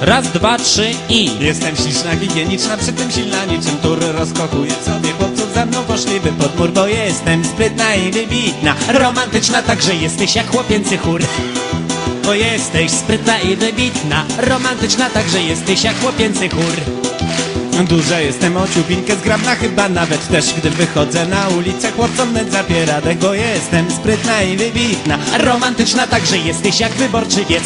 Raz, dwa, trzy i... Jestem śliczna, higieniczna, przy tym silna niczym tur Rozkochuję sobie chłopców za mną poszliby pod mur Bo jestem sprytna i wybitna. Romantyczna także jesteś jak chłopięcy chór Bo jesteś sprytna i wybitna. Romantyczna także jesteś jak chłopięcy chór. Duża jestem ociupinkę zgrabna chyba nawet też Gdy wychodzę na ulicę chłopcom net zapiera dech Bo jestem sprytna i wybitna. Romantyczna także jesteś jak wyborczy wiec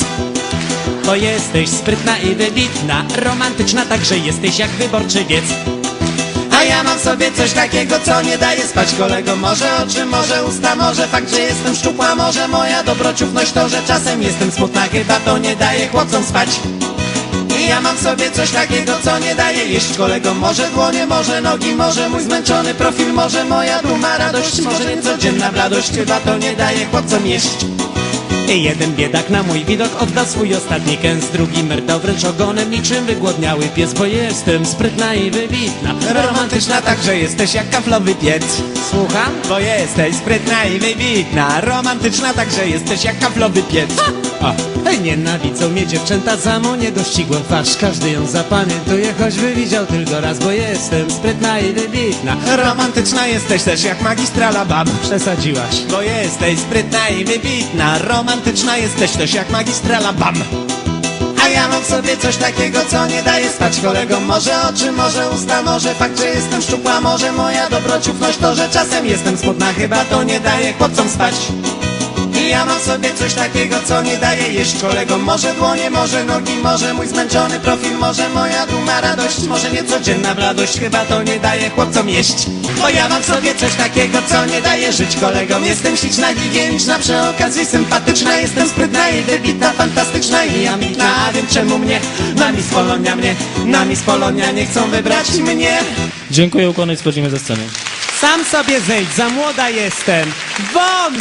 bo jesteś sprytna i wybitna Romantyczna także jesteś jak wyborczy wiec. A ja mam w sobie coś takiego, co nie daje spać. Kolego Może oczy, może usta, może fakt, że jestem szczupła Może moja dobrociówność to, że czasem jestem smutna Chyba to nie daje chłopcom spać. I ja mam w sobie coś takiego, co nie daje jeść. Kolego Może dłonie, może nogi, może mój zmęczony profil Może moja duma radość, może niecodzienna bladość Chyba to nie daje chłopcom jeść Jeden biedak na mój widok oddał swój ostatni kęs. Drugi merdał wręcz ogonem niczym wygłodniały pies Bo jestem sprytna i wybitna. Romantyczna także jesteś jak kaflowy piec. Słucham? Bo jesteś sprytna i wybitna. Romantyczna także jesteś jak kaflowy piec. A, hej, nienawidzą mnie dziewczęta za mą niedościgłą twarz. Każdy ją zapamiętuje, choćby widział tylko raz Bo jestem sprytna i wybitna. Romantyczna jesteś też jak magistrala bab. Przesadziłaś. Bo jesteś sprytna i wybitna. Romantyczna jesteś też jak magistrala bam a ja mam w sobie coś takiego, co nie daje spać. Kolegom Może oczy, może usta, może fakt, że jestem szczupła. Może moja dobrociówność to, że czasem jestem smutna. Chyba to nie daje chłopcom spać ja mam w sobie coś takiego, co nie daje jeść kolegom Może dłonie, może nogi, może mój zmęczony profil Może moja duma radość, może niecodzienna bladość. Chyba to nie daje chłopcom jeść. Bo ja mam w sobie coś takiego, co nie daje żyć kolegom. Jestem śliczna, higieniczna, przy okazji sympatyczna. Jestem sprytna i wybitna, fantastyczna. I ambitna A wiem czemu mnie, na Miss Polonia mnie Na Miss Polonia nie chcą wybrać mnie. Dziękuję, ukłony i schodzimy ze sceny. Sam sobie zejdź, za młoda jestem. Won!